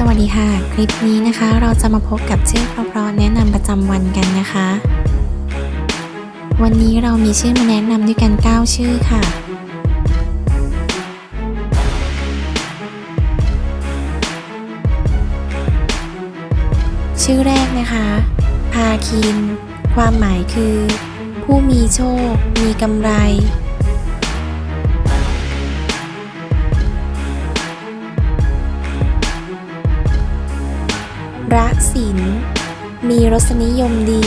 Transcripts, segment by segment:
สวัสดีค่ะ คลิปนี้นะคะ เราจะมาพบกับชื่อเพราะๆแนะนำประจำวันกันนะคะ วันนี้เรามีชื่อมาแนะนำด้วยกัน 9 ชื่อค่ะ ชื่อแรกนะคะพาคิน ความหมายคือ ผู้มีโชค มีกำไร รักศิลป์มีรสนิยมดี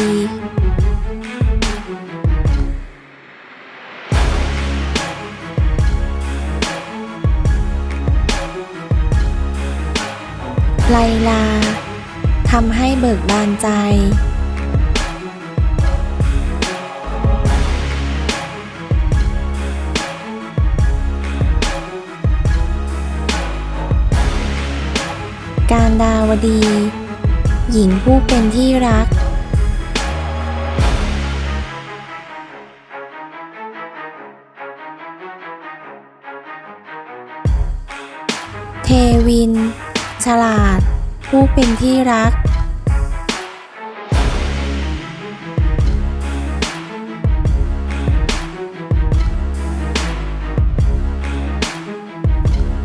ไลลาทำให้เบิกบานใจ การดาวดี หญิงผู้เป็นที่รักเทวิน ฉลาด ผู้เป็นที่รัก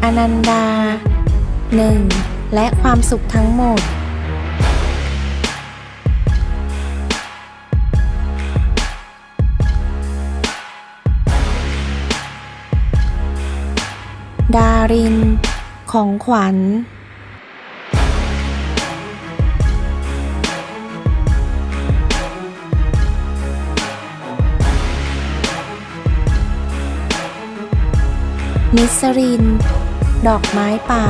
อนันดาหนึ่งและความสุขทั้งหมด ดาริน ของขวัญ นิสริน ดอกไม้ป่า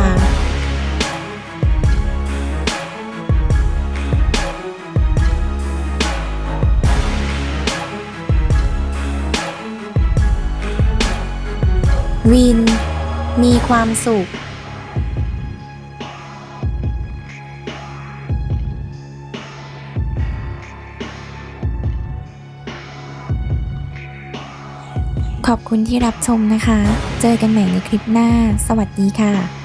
วิน มีความสุข ขอบคุณที่รับชมนะคะ เจอกันใหม่ในคลิปหน้า สวัสดีค่ะ